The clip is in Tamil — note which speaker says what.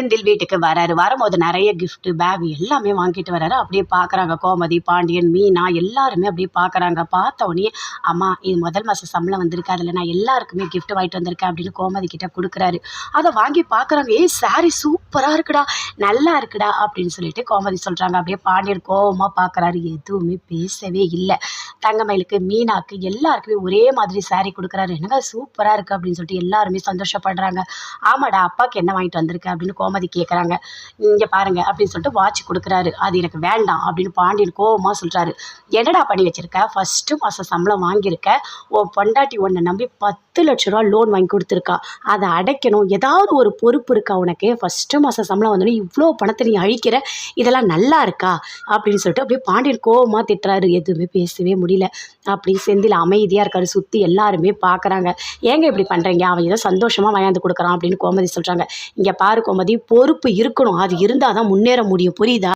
Speaker 1: செந்தில் வீட்டுக்கு வராரு. வரும்போது நிறைய கிஃப்ட்டு பேக் எல்லாமே வாங்கிட்டு வராரு. அப்படியே பார்க்குறாங்க. கோமதி பாண்டியன் மீனா எல்லாருமே அப்படியே பார்க்குறாங்க. பார்த்த உடனே அம்மா இது முதல் மாதம் சம்பளம் வந்திருக்கு அதில் நான் எல்லாருக்குமே கிஃப்ட் வாங்கிட்டு வந்திருக்கேன் அப்படின்னு கோமதி கிட்ட கொடுக்குறாரு. அதை வாங்கி பார்க்குறாங்க. ஏய் சாரி சூப்பராக இருக்குடா. நல்லா இருக்குடா அப்படின்னு சொல்லிட்டு கோமதி சொல்கிறாங்க அப்படியே பாண்டியன் கோவமாக பார்க்குறாரு எதுவுமே பேசவே இல்லை. தங்கமயிலுக்கு மீனாக்கு எல்லாருக்குமே ஒரே மாதிரி சாரீ கொடுக்குறாரு. என்னங்க சூப்பராக இருக்குது அப்படின்னு சொல்லிட்டு எல்லாருமே சந்தோஷப்படுறாங்க. ஆமாடா அப்பாவுக்கு என்ன வாங்கிட்டு வந்திருக்கு அப்படின்னு கோமதி கேட்குறாங்க இங்கே பாருங்க அப்படின்னு சொல்லிட்டு வாட்ச் கொடுக்குறாரு. அது எனக்கு வேண்டாம் அப்படின்னு பாண்டியன் கோபமாக சொல்கிறாரு என்னடா பண்ணி வச்சுருக்க? ஃபஸ்ட்டு மாதம் சம்பளம் வாங்கியிருக்க. உன் பொண்டாட்டி உன்னை நம்பி பத்து லட்ச ரூபா லோன் வாங்கி கொடுத்துருக்கா. அதை அடைக்கணும். ஏதாவது ஒரு பொறுப்பு இருக்கா உனக்கு? ஃபஸ்ட்டு மாதம் சம்பளம் வந்தோடனே இவ்வளோ பணத்தை நீ அழிக்கிற? இதெல்லாம் நல்லா இருக்கா? அப்படின்னு சொல்லிட்டு அப்படியே பாண்டியன் கோவமாக திட்டுறாரு. எதுவுமே பேசவே முடியல. அப்படி செந்தில் அமைதியாக இருக்காரு. சுற்றி எல்லாருமே பார்க்குறாங்க ஏங்க இப்படி பண்ணுறீங்க அவன் ஏதோ சந்தோஷமாக வாங்கி கொடுக்குறான் அப்படின்னு கோமதி சொல்கிறாங்க இங்கே பாரு கோமதி பொறுப்பு இருக்கணும். அது இருந்தால் தான் முன்னேற முடியும். புரியுதா?